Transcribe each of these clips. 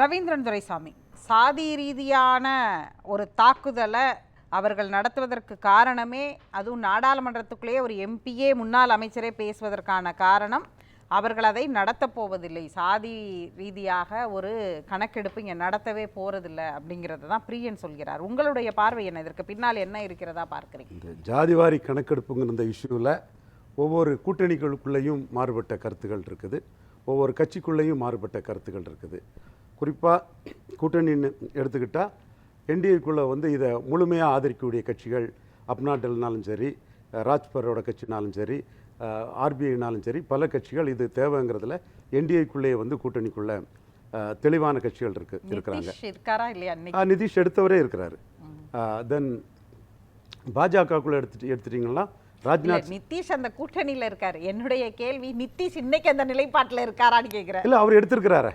ரவீந்திரன் துரைசாமி. சாதி ரீதியான ஒரு தாக்குதலை அவர்கள் நடத்துவதற்கு காரணமே அதுவும் நாடாளுமன்றத்துக்குள்ளேயே ஒரு எம்பியே முன்னாள் அமைச்சரே பேசுவதற்கான காரணம். அவர்கள் அதை நடத்தப் போவதில்லை. சாதி ரீதியாக ஒரு கணக்கெடுப்பு இங்கே நடத்தவே போகிறதில்ல அப்படிங்கிறது தான் பிரியன் சொல்கிறார். உங்களுடைய பார்வை என்ன? இதற்கு பின்னால் என்ன இருக்கிறதா பார்க்குறீங்க? இந்த ஜாதிவாரி கணக்கெடுப்புங்கிற இந்த இஷ்யூவில் ஒவ்வொரு கூட்டணிகளுக்குள்ளேயும் மாறுபட்ட கருத்துகள் இருக்குது. ஒவ்வொரு கட்சிக்குள்ளேயும் மாறுபட்ட கருத்துகள் இருக்குது. குறிப்பாக கூட்டணின்னு எடுத்துக்கிட்டால் என்டிஏக்குள்ளே வந்து இதை முழுமையாக ஆதரிக்கக்கூடிய கட்சிகள் அப்னாட்டல்னாலும் சரி ராஜ்பரோட கட்சினாலும் சரி ஆர்பிஐனாலும் சரி பல கட்சிகள் இது தேவைங்கிறதுல என்டிஏக்குள்ளேயே வந்து கூட்டணிக்குள்ள தெளிவான கட்சிகள் இருக்கு இருக்கிறாங்க. நிதிஷ் எடுத்தவரே இருக்கிறாரு. தென் பாஜகக்குள்ள எடுத்துட்டு எடுத்துட்டீங்கன்னா ராஜ்நாத் நிதிஷ் அந்த கூட்டணியில இருக்காரு. என்னுடைய கேள்வி நிதிஷ் இன்னைக்கு அந்த நிலைப்பாட்டுல இருக்காரான்னு கேக்குறேன். இல்ல அவர் எடுத்திருக்கிறாரு.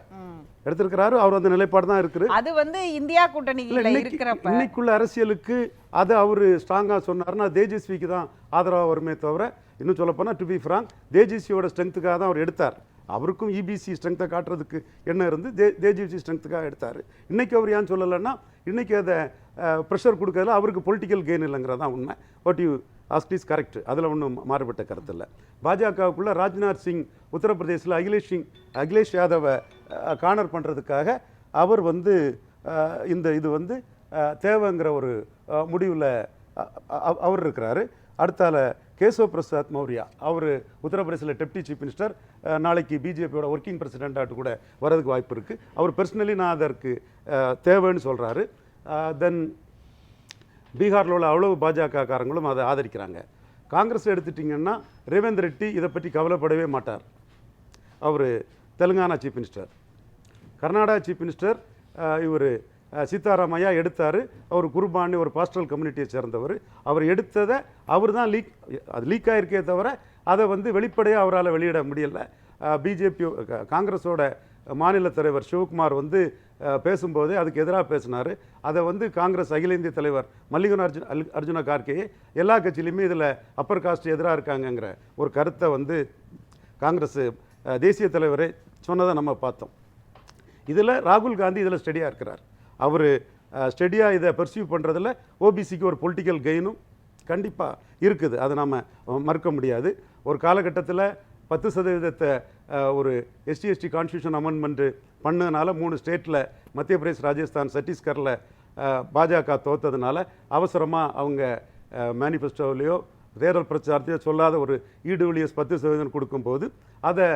எடுத்திருக்கிறாரு. அவர் அந்த நிலைப்பாடு தான் இருக்குது. அது வந்து இந்தியா இருக்கிறப்ப. இன்னைக்குள்ள அரசியலுக்கு அதை அவர் ஸ்ட்ராங்காக சொன்னாருன்னா தேஜஸ்விக்கு தான் ஆதரவாக வருமே தவிர இன்னும் சொல்லப்போனால் டு பி ஃப்ராங்க் தேஜஸ்வியோட ஸ்ட்ரென்த்துக்காக தான் அவர் எடுத்தார். அவருக்கும் இபிசி ஸ்ட்ரென்த்தை காட்டுறதுக்கு என்ன இருந்து தே தேஜஸ்வி ஸ்ட்ரென்த்துக்காக எடுத்தார். இன்னைக்கு அவர் ஏன் சொல்லலைன்னா இன்னைக்கு அதை ப்ரெஷர் கொடுக்கறதுல அவருக்கு பொலிட்டிக்கல் கெயின் இல்லைங்கிறது தான் உண்மை. What you ask is correct அதில் ஒன்றும் மாறுபட்ட கருத்து இல்லை. பாஜகவுக்குள்ள ராஜ்நாத் சிங் உத்தரப்பிரதேசில் அகிலேஷ் சிங் அகிலேஷ் யாதவை கார்னர் பண்ணுறதுக்காக அவர் வந்து இந்த இது வந்து தேவைங்கிற ஒரு முடிவில் அவர் இருக்கிறாரு. அடுத்தால கேசவ் பிரசாத் மௌரியா. அவர் உத்தரப்பிரதேசில் டெப்டி சீஃப் மினிஸ்டர். நாளைக்கு பிஜேபியோட ஒர்க்கிங் பிரசிடென்ட்டாட்டு கூட வரதுக்கு வாய்ப்பு இருக்குது அவர் பர்சனலி நான் அதற்கு தேவைன்னு சொல்கிறாரு தென் பீகாரில் உள்ள அவ்வளவு பாஜக காரங்களும் அதை ஆதரிக்கிறாங்க. காங்கிரஸ் எடுத்துட்டிங்கன்னா ரேவேந்திர ரெட்டி இதை பற்றி கவலைப்படவே மாட்டார். அவர் Telangana chief minister Karnataka chief minister இவர் சீதாராமையா எடுத்தார். அவர் குருபான்னு ஒரு பாஸ்டல் கம்யூனிட்டியை சேர்ந்தவர். அவர் எடுத்ததை அவர் தான் லீக் அது லீக் ஆகிருக்கே தவிர அதை வந்து வெளிப்படையாக அவரால் வெளியிட முடியல. பிஜேபி காங்கிரஸோட மாநில தலைவர் சிவகுமார் வந்து பேசும்போது பேசும்போதே அதுக்கு எதிராக பேசினார். அதை வந்து காங்கிரஸ் அகில இந்திய தலைவர் மல்லிகன் அர்ஜுன் அல்- அர்ஜுன கார்கே எல்லா கட்சியிலையுமே இதில் அப்பர் காஸ்ட் எதிராக இருக்காங்கங்கிற ஒரு கருத்தை வந்து காங்கிரஸ் தேசிய தலைவரே சொன்னதை நம்ம பார்த்தோம். இதில் ராகுல் காந்தி இதில் ஸ்டெடியாக இருக்கிறார். அவர் ஸ்டெடியாக இதை பர்சீவ் பண்ணுறதில் ஓபிசிக்கு ஒரு பொலிட்டிக்கல் கெயினும் கண்டிப்பாக இருக்குது. அதை நம்ம மறுக்க முடியாது. ஒரு காலகட்டத்தில் பத்து சதவீதத்தை ஒரு எஸ்டி எஸ்டி கான்ஸ்டியூஷன் அமெண்ட்மெண்ட் பண்ணதுனால மூணு ஸ்டேட்டில் மத்திய பிரதேஷ் ராஜஸ்தான் சத்தீஸ்கரில் பாஜக தோத்ததுனால அவசரமாக அவங்க மேனிஃபெஸ்டோவிலையோ தேர்தல் பிரச்சாரத்தையோ சொல்லாத ஒரு இடபிள்யூஎஸ் பத்து சதவீதம் கொடுக்கும்போது அதை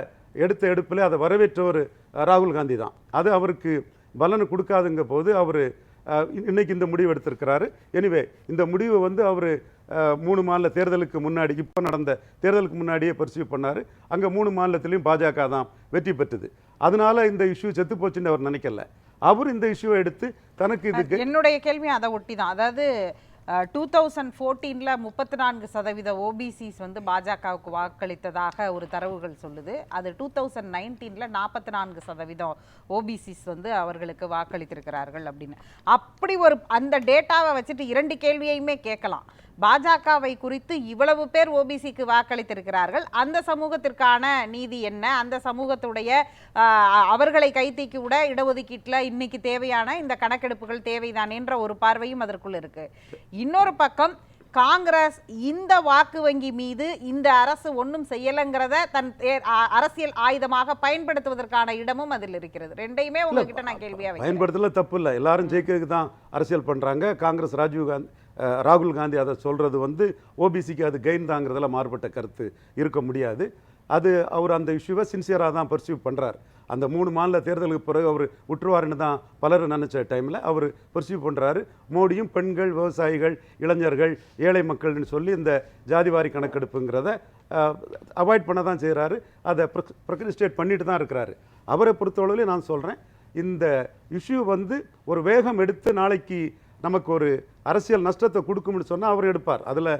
எடுத்த எடுப்பில் அதை வரவேற்றவர் ராகுல் காந்தி தான். அது அவருக்கு பலனை கொடுக்காதுங்க போது அவர் இன்னைக்கு இந்த முடிவு எடுத்திருக்கிறாரு. எனிவே இந்த முடிவை வந்து அவர் மூணு மாநில தேர்தலுக்கு முன்னாடி இப்போ நடந்த தேர்தலுக்கு முன்னாடியே பர்சியூ பண்ணார். அங்கே மூணு மாநிலத்திலையும் பாஜக தான் வெற்றி பெற்றது. அதனால இந்த இஷ்யூ செத்து போச்சுன்னு அவர் நினைக்கல. அவர் இந்த இஷ்யூவை எடுத்து தனக்கு இதுக்கு என்னுடைய கேள்வி அதை ஒட்டி தான் அதாவது டூ தௌசண்ட் ஃபோர்டீனில் முப்பத்தி நான்கு சதவீத ஓபிசிஸ் வந்து பாஜகவுக்கு வாக்களித்ததாக ஒரு தரவுகள் சொல்லுது. அது டூ தௌசண்ட் நைன்டீனில் நாற்பத்தி நான்கு சதவீதம் ஓபிசிஸ் வந்து அவர்களுக்கு வாக்களித்திருக்கிறார்கள் அப்படின்னு. அப்படி ஒரு அந்த டேட்டாவை வச்சுட்டு இரண்டு கேள்வியையுமே கேட்கலாம். பாஜகவை குறித்து இவ்வளவு பேர் ஓபிசிக்கு வாக்களித்திருக்கிறார்கள். அந்த சமூகத்திற்கான நீதி என்ன? அந்த சமூகத்துடைய அவர்களை கைத்தீக்கி விட இடஒதுக்கீட்டில் இன்னைக்கு தேவையான இந்த கணக்கெடுப்புகள் தேவைதான் என்ற ஒரு பார்வையும் அதற்குள் இருக்கு. இன்னொரு பக்கம் காங்கிரஸ் இந்த வாக்கு வங்கி மீது இந்த அரசு ஒன்றும் செய்யலைங்கிறத தன் அரசியல் ஆயுதமாக பயன்படுத்துவதற்கான இடமும் அதில் இருக்கிறது. ரெண்டையுமே உங்ககிட்ட நான் கேள்வியா வைக்கிறேன். பயன்படுத்தல தப்பு இல்லை. எல்லாரும் ஜெயிக்கிறதுக்கு தான் அரசியல் பண்ணுறாங்க காங்கிரஸ் ராஜீவ் காந்தி அஹ், ராகுல் காந்தி அதை சொல்கிறது வந்து ஓபிசிக்கு அது கெயின் தாங்கிறதுல மாறுபட்ட கருத்து இருக்க முடியாது. அது அவர் அந்த இஷ்யூவை சின்சியராக தான் பர்சியூ பண்ணுறார் அந்த மூணு மாநில தேர்தலுக்கு பிறகு அவர் விட்டுருவாருன்னு தான் பலர் நினச்ச டைமில் அவர் பர்சியூ பண்ணுறாரு மோடியும் பெண்கள் விவசாயிகள் இளைஞர்கள் ஏழை மக்கள்னு சொல்லி இந்த ஜாதிவாரி கணக்கெடுப்புங்கிறத அவாய்ட் பண்ண தான் செய்கிறாரு அதை ப்ரொக்ரிஸ்டேட் பண்ணிட்டு தான் இருக்கிறாரு. அவரை பொறுத்தளவில் நான் சொல்கிறேன் இந்த இஷ்யூ வந்து ஒரு வேகம் எடுத்து நாளைக்கு நமக்கு ஒரு அரசியல் நஷ்டத்தை கொடுக்கும்னு சொன்னால் அவர் எடுப்பார். அதில்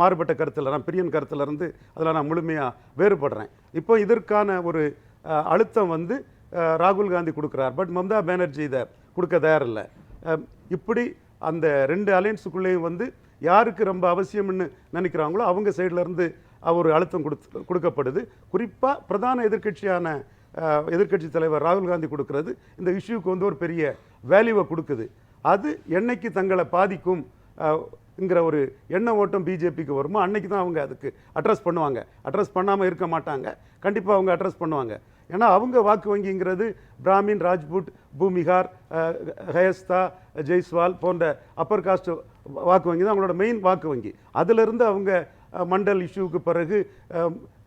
மாறுபட்ட கருத்தில் நான் பிரியன் கருத்துல இருந்து அதில் நான் முழுமையாக வேறுபடுறேன். இப்போ இதற்கான ஒரு அழுத்தம் வந்து ராகுல் காந்தி கொடுக்குறார். பட் மம்தா பானர்ஜி இதை கொடுக்க தயாரில்லை. இப்படி அந்த ரெண்டு அலையன்ஸுக்குள்ளேயும் வந்து யாருக்கு ரொம்ப அவசியம்னு நினைக்கிறாங்களோ அவங்க சைட்லேருந்து அவர் ஒரு அழுத்தம் கொடுத்து கொடுக்கப்படுது. குறிப்பாக பிரதான எதிர்க்கட்சியான எதிர்க்கட்சி தலைவர் ராகுல் காந்தி கொடுக்கறது. இந்த இஷ்யூக்கு வந்து ஒரு பெரிய வேல்யூவை கொடுக்குது. அது என்னைக்கு தங்களை பாதிக்கும் ங்கிற ஒரு எண்ண ஓட்டம் பிஜேபிக்கு வருமோ அன்னைக்கு தான் அவங்க அதுக்கு அட்ரஸ் பண்ணுவாங்க. அட்ரஸ் பண்ணாமல் இருக்க மாட்டாங்க. கண்டிப்பாக அவங்க அட்ரஸ் பண்ணுவாங்க. ஏன்னா அவங்க வாக்கு வங்கிங்கிறது பிராமின் ராஜ்புட் பூமிகார் ஹயஸ்தா ஜெய்ஸ்வால் போன்ற அப்பர் காஸ்ட் வாக்கு வங்கி தான் அவங்களோட மெயின் வாக்கு வங்கி. அதிலிருந்து அவங்க மண்டல் இஷ்யூவுக்கு பிறகு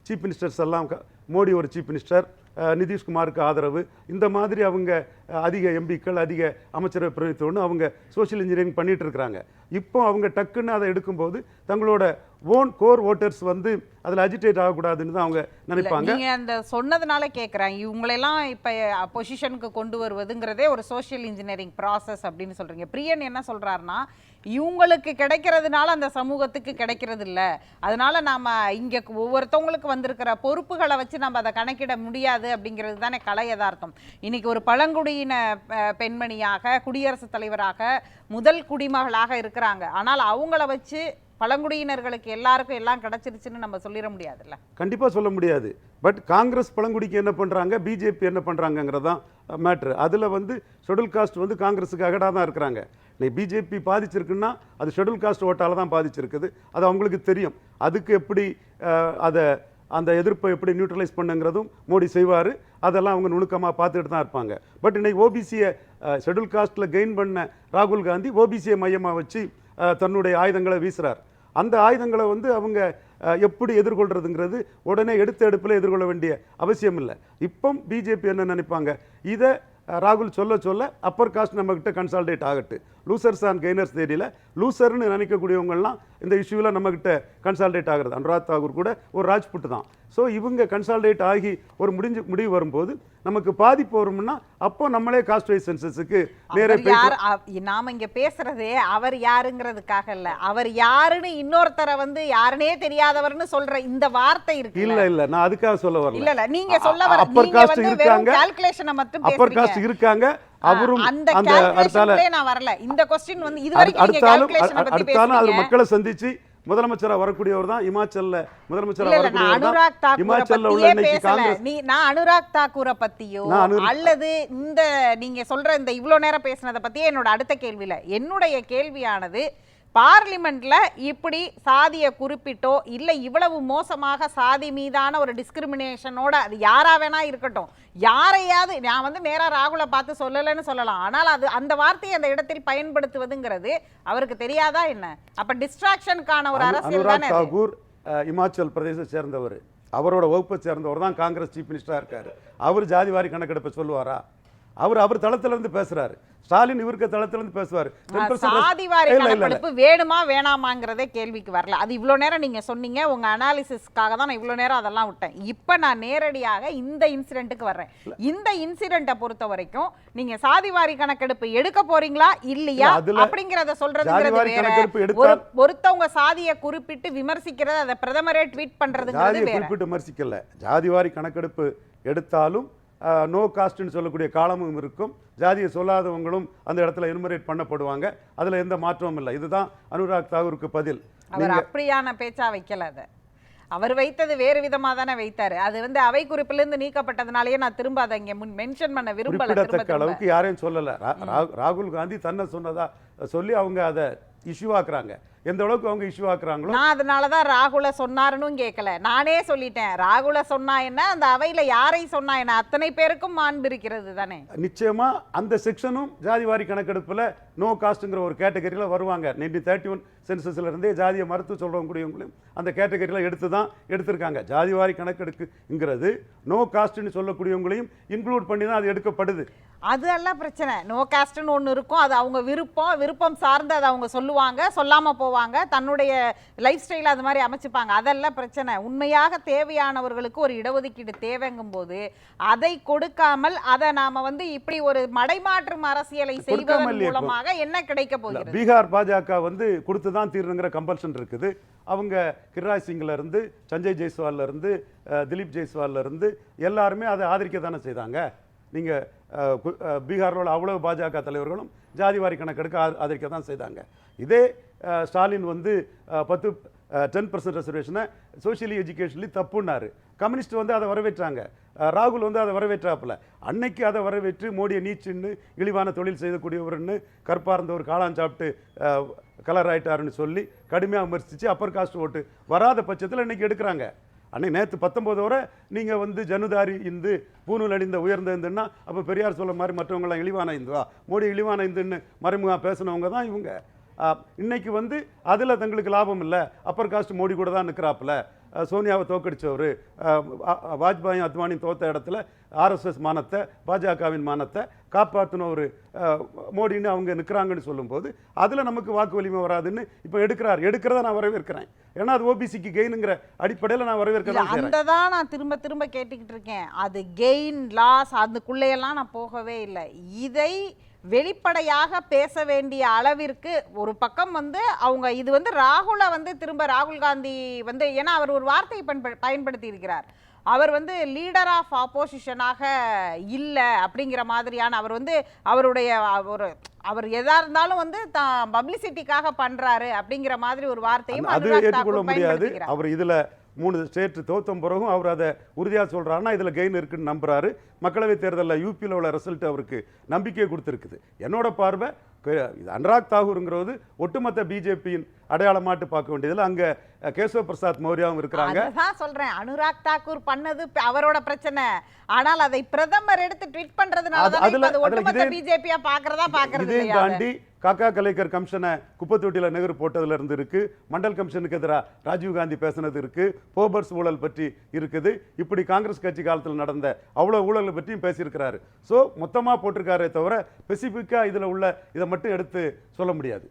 சீஃப் மினிஸ்டர்ஸ் எல்லாம் மோடி ஒரு சீஃப் மினிஸ்டர் நிதிஷ்குமாருக்கு ஆதரவு இந்த மாதிரி அவங்க அதிக எம்பிக்கள் அதிக அமைச்சரவை பிரதித்துவம்னு அவங்க சோஷியல் இன்ஜினியரிங் பண்ணிட்டு இருக்கிறாங்க இப்போ அவங்க டக்குன்னு அதை எடுக்கும்போது தங்களோட ஓன் கோர் ஓட்டர்ஸ் வந்து அதில் அஜிடேட் ஆகக்கூடாதுன்னு தான் அவங்க நினைப்பாங்க. நீங்க அந்த சொன்னதுனால கேக்குறேன். இவங்களெல்லாம் இப்ப பொசிஷனுக்கு கொண்டு வருவதுங்கிறதே ஒரு சோஷியல் இன்ஜினியரிங் process அப்படின்னு சொல்றீங்க. பிரியன் என்ன சொல்றாருன்னா இவங்களுக்கு கிடைக்கிறதுனால அந்த சமூகத்துக்கு கிடைக்கிறது இல்ல அதனால நாம இங்க ஒவ்வொருத்தவங்களுக்கு வந்திருக்கிற பொறுப்புகளை வச்சு நம்ம அதை கணக்கிட முடியாது அப்படிங்கிறது தானே கலை யதார்த்தம். இன்னைக்கு ஒரு பழங்குடியின பெண்மணியாக குடியரசுத் தலைவராக முதல் குடிமகளாக இருக்கிறாங்க. ஆனால் அவங்கள வச்சு பழங்குடியினர்களுக்கு எல்லாருக்கும் எல்லாம் கிடைச்சிருச்சுன்னு நம்ம சொல்லிட முடியாதுல்ல? கண்டிப்பாக சொல்ல முடியாது. பட் காங்கிரஸ் பழங்குடிக்கு என்ன பண்ணுறாங்க பிஜேபி என்ன பண்ணுறாங்கங்கிறதான் மேட்ரு. அதில் வந்து ஷெடியூல் காஸ்ட் வந்து காங்கிரஸுக்கு அகடாக தான் இருக்கிறாங்க. இன்னைக்கு பிஜேபி பாதிச்சிருக்குன்னா அது ஷெடியூல் காஸ்ட் ஓட்டால தான் பாதிச்சிருக்குது. அது அவங்களுக்கு தெரியும். அதுக்கு எப்படி அதை அந்த எதிர்ப்பை எப்படி நியூட்ரலைஸ் பண்ணுங்கிறதும் மோடி செய்வார். அதெல்லாம் அவங்க நுணுக்கமாக பார்த்துட்டு தான் இருப்பாங்க. பட் இன்னைக்கு ஓபிசியை ஷெடியூல் காஸ்ட்டில் கெயின் பண்ண ராகுல் காந்தி ஓபிசியை மையமாக வச்சு தன்னுடைய ஆயுதங்களை வீசுகிறார் அந்த ஆயுதங்களை வந்து அவங்க எப்படி எதிர்கொள்கிறதுங்கிறது உடனே எடுத்த எடுப்பில் எதிர்கொள்ள வேண்டிய அவசியம் இல்லை இப்போ பிஜேபி என்ன நினைப்பாங்க? இதை ராகுல் சொல்ல சொல்ல அப்பர் காஸ்ட் நம்மக்கிட்ட கன்சால்டேட் ஆகட்டு. லூசர்ஸ் அண்ட் கெய்னர்ஸ் தேடியில் லூசர்னு நினைக்கக்கூடியவங்கள்லாம் இந்த இஷ்யூவில் நம்மக்கிட்ட கன்சால்டேட் ஆகிறது. அனுராக் தாகூர் கூட ஒரு ராஜ்புட் தான். ஸோ இவங்க கன்சால்டேட் ஆகி ஒரு முடிஞ்சு முடிவு வரும்போது நமக்கு பாதிப்பு வரும்னா அப்போ நம்மளே காஸ்ட் வைஸ் சென்சஸுக்கு நேரே அவர் யார்? அவ- நாம இங்க பேசுறதே அவர் யாருங்கிறதுக்காக இல்ல. அவர் யாருன்னு இன்னொருத்தரை வந்து யாருனே தெரியாதவர்னு சொல்ற இந்த வார்த்தை இருக்கு இல்ல இல்ல. நான் அதுக்காக சொல்ல வரல. இல்ல இல்ல. நீங்க சொல்ல வர அப்பர் காஸ்ட் இருக்காங்க. கால்குலேஷனை மட்டும் அப்பர் காஸ்ட் இருக்காங்க. அவரும் அந்த அடுத்தால நான் வரல. இந்த கொஸ்டின் வந்து இது வரைக்கும் நீங்க அடுத்தாலும் கால்குலேஷனை பத்தி அடுத்தாலும் பேசுறீங்க. மக்களை சந்திச்சு முதலமைச்சரா வரக்கூடியவர் தான் இமாச்சல்ல முதலமைச்சரா இல்ல இல்ல நான் வரக்கூடியவர் இமாச்சல்ல உள்ள இன்னைக்கு காங்கிரஸ் நீ நான் அனுராக் தாக்கூரை பத்தியோ அல்லது இந்த நீங்க சொல்ற இந்த இவ்ளோ நேரம் பேசுனதை பத்தியே என்னோட அடுத்த கேள்வியில என்னுடைய கேள்வியானது பார்லிமெண்ட்ல இப்படி சாதியை குறிப்பிட்டோ இல்ல இவ்வளவு மோசமாக சாதி மீதான ஒரு டிஸ்கிரிமினேஷனோட அது யாரா வேணா இருக்கட்டும். யாரையாவது நான் வந்து நேரா ராகுலை பார்த்து சொல்லலைன்னு சொல்லலாம். ஆனால் அது அந்த வார்த்தையை அந்த இடத்தில் பயன்படுத்துவதுங்கிறது அவருக்கு தெரியாதா என்ன? அப்ப டிஸ்ட்ராக்ஷனுக்கான ஒரு அரசியல் தானே? தாகூர் இமாச்சல் பிரதேச சேர்ந்தவர். அவரோட வகுப்பை சேர்ந்தவர் தான் காங்கிரஸ் சீஃப் மினிஸ்டரா இருக்காரு. அவர் ஜாதிவாரி கணக்கெடுப்பை சொல்லுவாரா? அவர் அவர் தளத்துல இருந்து பேசுறாரு. ஸ்டாலின் இவருக்கு தளத்துல இருந்து பேசுவார் 10% சாதிவாரி. கணக்கெடுப்பு வேணுமா வேணாமாங்கிறதே கேள்விக்கு வரல. அது இவ்வளோ நேரம் நீங்க சொன்னீங்க. உங்க அனாலிசிஸ்க்காக தான் நான் இவ்வளோ நேரம் அதெல்லாம் விட்டேன். இப்போ நான் நேரடியாக இந்த இன்சிடென்ட்டுக்கு வர்றேன். இந்த இன்சிடென்ட்டை பொறுத்த வரைக்கும் நீங்க சாதிவாரி கணக்கெடுப்பு எடுக்க போறீங்களா இல்லையா? அப்படிங்கறத சொல்றதுங்கிறது வேற. ஒரு எடுத்தால் ஒருத்தவங்க சாதியை குறிப்பிட்டு விமர்சிக்கிறது அதை பிரதமரே ட்வீட் பண்றதுங்கிறது வேற. குறிப்பிட்டு விமர்சிக்கல. ஜாதிவாரி கணக்கெடுப்பு எடுத்தாலும் நோ காஸ்ட்னு சொல்லக்கூடிய காலமும் இருக்கும். ஜாதியை சொல்லாதவங்களும் அந்த இடத்துல எனுமரேட் பண்ணப்படுவாங்க. அதுல எந்த மாற்றமும் இல்லை. இதுதான் அனுராக் தாகூருக்கு பதில். அவர் அப்படியான பேச்சா வைக்கல அதை. அவர் வைத்தது வேறு விதமா தானே வைத்தாரு. அது வந்து அவை குறிப்பிலிருந்து நீக்கப்பட்டதுனாலயே நான் திரும்ப அதை இங்க முன் மென்ஷன் பண்ண விரும்பல திரும்ப குறிப்பிடத்தக்க அளவுக்கு யாரையும் சொல்லல. ராகுல் காந்தி தன்னை சொன்னதா சொல்லி அவங்க அதை இஷ்யூ ஆக்குறாங்க. எந்த அளவுக்கு அவங்க இஷ்யூ ஆக்குறாங்களோ? நான் அதனாலதான் ராகுல சொன்னாருன்னு கேட்கல நானே சொல்லிட்டேன். ராகுல சொன்னா என்ன? அந்த அவையில யாரை சொன்னா என்ன? அத்தனை பேருக்கும் மாண்பு இருக்கிறது தானே. நிச்சயமா அந்த செக்ஷனும் ஜாதிவாரி கணக்கெடுப்புல நோ காஸ்ட்ங்கிற ஒரு கேட்டகரியில் வருவாங்க. நைன்டீன் தேர்ட்டி ஒன் சென்சஸ்ல இருந்தே ஜாதியை மறுத்து சொல்றவங்களையும் அந்த கேட்டகரியில் எடுத்து தான் எடுத்திருக்காங்க ஜாதிவாரி கணக்கெடுக்குங்கிறது நோ காஸ்ட்னு சொல்லக்கூடியவங்களையும் இன்க்ளூட் பண்ணி தான் அது எடுக்கப்படுது. அது எல்லாம் பிரச்சனை. நோ காஸ்ட்னு ஒன்று இருக்கும். அது அவங்க விருப்பம் விருப்பம் சார்ந்து அதை அவங்க சொல்லுவாங்க. சொல்லாம போவாங்க. தன்னுடைய லைஃப் ஸ்டைல் அது மாதிரி அமைச்சுப்பாங்க. அதெல்லாம் பிரச்சனை. உண்மையாக தேவையானவர்களுக்கு ஒரு இடஒதுக்கீடு தேவைங்கும் போது அதை கொடுக்காமல் அதை நாம வந்து இப்படி ஒரு மடைமாற்றும் அரசியலை செய்வதன். மூலமாக என்ன கிடைக்க போகிறது? பீகார் பாஜக வந்து கொடுத்து தான் தீரணுங்கிற கம்பல்ஷன் இருக்குது. அவங்க கிரிராஜ் சிங்ல இருந்து சஞ்சய் ஜெய்ஸ்வால்ல இருந்து திலீப் ஜெய்ஸ்வால்ல இருந்து எல்லாருமே அதை ஆதரிக்க தானே செய்தாங்க. நீங்க பீகார்ல உள்ள அவ்வளவு பாஜக தலைவர்களும் ஜாதிவாரி கணக்கெடுக்க ஆதரிக்க தான் செய்தாங்க. இதே ஸ்டாலின் வந்து பத்து டென் பர்சன்ட் ரெசர்வேஷனை சோஷியலி எஜுகேஷன்லி தப்புன்னாரு. கம்யூனிஸ்ட் வந்து அதை வரவேற்றாங்க. ராகுல் வந்து அதை வரவேற்றாப்புல. அன்னைக்கு அதை வரவேற்று மோடியை நீச்சுன்னு இழிவான தொழில் செய்யக்கூடியவர்னு கற்பார்ந்த ஒரு காளான் சாப்பிட்டு கலர் ஆயிட்டாருன்னு சொல்லி கடுமையாக விமர்சித்து அப்பர் காஸ்ட் ஓட்டு வராத பட்சத்தில் இன்னைக்கு எடுக்கிறாங்க. அன்னைக்கு நேற்று பத்தொம்போது வரை நீங்கள் வந்து ஜனுதாரி இந்து பூணூல் அடிந்த உயர்ந்த இந்துன்னா அப்போ பெரியார் சொல்ல மாதிரி மற்றவங்களாம் இழிவான இந்துவா? மோடி இழிவான இந்துன்னு மறைமுகமாக பேசினவங்க தான் இவங்க. இன்றைக்கி வந்து அதில் தங்களுக்கு லாபம் இல்லை. அப்பர் காஸ்ட் மோடி கூட தான் நிற்கிறாப்புல சோனியாவை தோக்கடித்தவர் வாஜ்பாயும் அத்வானியும் தோத்த இடத்துல ஆர்எஸ்எஸ் மானத்தை பாஜகவின் மானத்தை காப்பாற்றின ஒரு மோடின்னு அவங்க நிற்கிறாங்கன்னு சொல்லும்போது அதில் நமக்கு வாக்கு வலிமை வராதுன்னு இப்போ எடுக்கிறார். எடுக்கிறத நான் வரவேற்கிறேன். ஏன்னா அது ஓபிசிக்கு கெயினுங்கிற அடிப்படையில் நான் வரவேற்கிறேன். அந்த தான் நான் திரும்ப திரும்ப கேட்டுக்கிட்டு இருக்கேன். அது கெயின் லாஸ் அதுக்குள்ளேயெல்லாம் நான் போகவே இல்லை. இதை வெளிப்படையாக பேச வேண்டிய அளவிற்கு ஒரு பக்கம் வந்து அவங்க இது வந்து ராகுலை வந்து திரும்ப ராகுல் காந்தி வந்து ஏன்னா அவர் ஒரு வார்த்தையை பயன்ப- பயன்படுத்தி இருக்கிறார் அவர் வந்து லீடர் ஆஃப் ஆப்போசிஷனாக இல்லை அப்படிங்கிற மாதிரியான அவர் வந்து அவருடைய ஒரு அவர் எதா இருந்தாலும் வந்து தான் பப்ளிசிட்டிக்காக பண்றாரு அப்படிங்கிற மாதிரி ஒரு வார்த்தையும் அது ஏற்றுக்கொள்ள முடியாது. அவர் இதில் மூணு ஸ்டேட் தோத்தம் பிறகும் அவர் அதை உறுதியாக சொல்கிறாருன்னா இதில் கெயின் இருக்குன்னு நம்புறாரு. மக்களவைத் தேர்தலில் யூபியில் உள்ள ரிசல்ட் அவருக்கு நம்பிக்கையை கொடுத்துருக்குது. என்னோட பார்வை இது அனுராக் தாகூருங்கிறது ஒட்டுமொத்த பிஜேபியின் அடையாளமாட்டு பார்க்க வேண்டியதில் அங்கே கேசவ பிரசாத் மௌரியாவும் இருக்கிறாங்க. அதுதான் சொல்றேன். அனுராக் தாக்கூர் பண்ணது அவரோட பிரச்சனை. ஆனால் அதை பிரதமர் எடுத்து ட்வீட் தான் அதுல- அது அதுல ஒட்டுமொத்த இதே- பிஜேபியா பாக்குறதா பாக்குறது இதையும் இல்லையா அதை? தாண்டி காக்கா கலைக்கர் கமிஷனை குப்பத்தொட்டியில் நெகர் போட்டதுல இருந்து இருக்கு. மண்டல் கமிஷனுக்கு எதிராக ராஜீவ் காந்தி பேசினது இருக்கு. போபர்ஸ் ஊழல் பற்றி இருக்குது. இப்படி காங்கிரஸ் கட்சி காலத்தில் நடந்த அவ்வளோ ஊழல் பற்றியும் பேசியிருக்கிறாரு. ஸோ மொத்தமாக போட்டிருக்காரே தவிர ஸ்பெசிஃபிக்காக இதில் உள்ள இதை மட்டும் எடுத்து சொல்ல முடியாது.